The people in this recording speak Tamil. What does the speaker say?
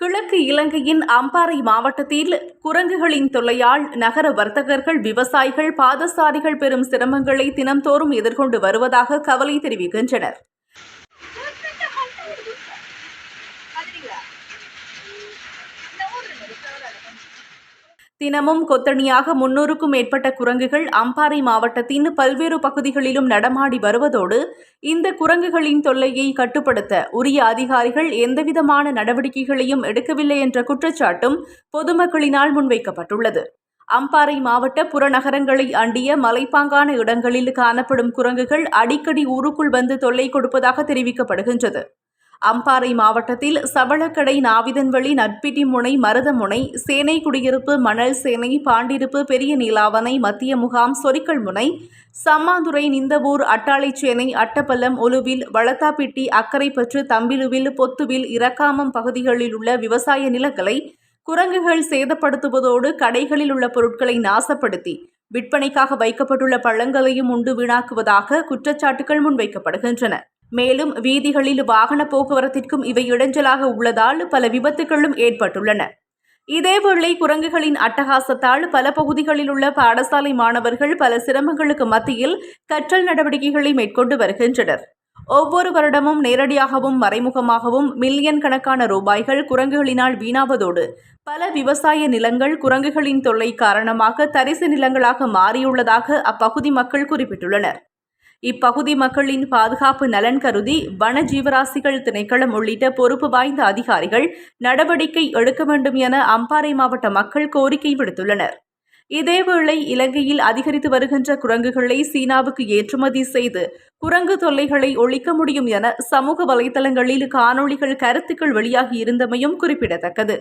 கிழக்கு இலங்கையின் அம்பாறை மாவட்டத்தில் குரங்குகளின் தொல்லையால் நகர வர்த்தகர்கள் விவசாயிகள் பாதசாரிகள் பெறும் சிரமங்களை தினம்தோறும் எதிர்கொண்டு வருவதாக கவலை தெரிவிக்கின்றனர். தினமும் கொத்தணியாக முன்னூறுக்கும் மேற்பட்ட குரங்குகள் அம்பாறை மாவட்டத்தின் பல்வேறு பகுதிகளிலும் நடமாடி வருவதோடு இந்த குரங்குகளின் தொல்லையை கட்டுப்படுத்த உரிய அதிகாரிகள் எந்தவிதமான நடவடிக்கைகளையும் எடுக்கவில்லை என்ற குற்றச்சாட்டும் பொதுமக்களினால் முன்வைக்கப்பட்டுள்ளது. அம்பாறை மாவட்ட புறநகரங்களை அண்டிய மலைப்பாங்கான இடங்களில் காணப்படும் குரங்குகள் அடிக்கடி ஊருக்குள் வந்து தொல்லை கொடுப்பதாக தெரிவிக்கப்படுகின்றது. அம்பாறை மாவட்டத்தில் சவளக்கடை நாவிதன்வழி நட்பிட்டி முனை மருதமுனை சேனை குடியிருப்பு மணல் சேனை பாண்டிருப்பு பெரிய நீலாவணை மத்திய முகாம் சொரிக்கல் முனை சம்மாந்துறை நிந்தவூர் அட்டாளைச்சேனை அட்டப்பள்ளம் ஒலுவில் வளத்தாப்பிட்டி அக்கரைப்பற்று தம்பிலுவில் பொத்துவில் இரக்காமம் பகுதிகளில் உள்ள விவசாய நிலங்களை குரங்குகள் சேதப்படுத்துவதோடு கடைகளில் உள்ள பொருட்களை நாசப்படுத்தி விற்பனைக்காக வைக்கப்பட்டுள்ள பழங்களையும் உண்டு வீணாக்குவதாக குற்றச்சாட்டுகள் முன்வைக்கப்படுகின்றன. மேலும் வீதிகளில் வாகன போக்குவரத்திற்கும் இவை இடைஞ்சலாக உள்ளதால் பல விபத்துகளும் ஏற்பட்டுள்ளன. இதேவேளை குரங்குகளின் அட்டகாசத்தால் பல பகுதிகளில் உள்ள பாடசாலை மாணவர்கள் பல சிரமங்களுக்கு மத்தியில் கற்றல் நடவடிக்கைகளை மேற்கொண்டு வருகின்றனர். ஒவ்வொரு வருடமும் நேரடியாகவும் மறைமுகமாகவும் மில்லியன் கணக்கான ரூபாய்கள் குரங்குகளினால் வீணாவதோடு பல விவசாய நிலங்கள் குரங்குகளின் தொல்லை காரணமாக தரிசு நிலங்களாக மாறியுள்ளதாக அப்பகுதி மக்கள் குறிப்பிட்டுள்ளனர். இப்பகுதி மக்களின் பாதுகாப்பு நலன் கருதி வன ஜீவராசிகள் திணைக்களம் உள்ளிட்ட பொறுப்பு வாய்ந்த அதிகாரிகள் நடவடிக்கை எடுக்க வேண்டும் என அம்பாறை மாவட்ட மக்கள் கோரிக்கை விடுத்துள்ளனர். இதேவேளை இலங்கையில் அதிகரித்து வருகின்ற குரங்குகளை சீனாவுக்கு ஏற்றுமதி செய்து குரங்கு தொல்லைகளை ஒழிக்க முடியும் என சமூக வலைதளங்களில் காணொளிகள் கருத்துக்கள் வெளியாகி இருந்தமையும் குறிப்பிடத்தக்கது.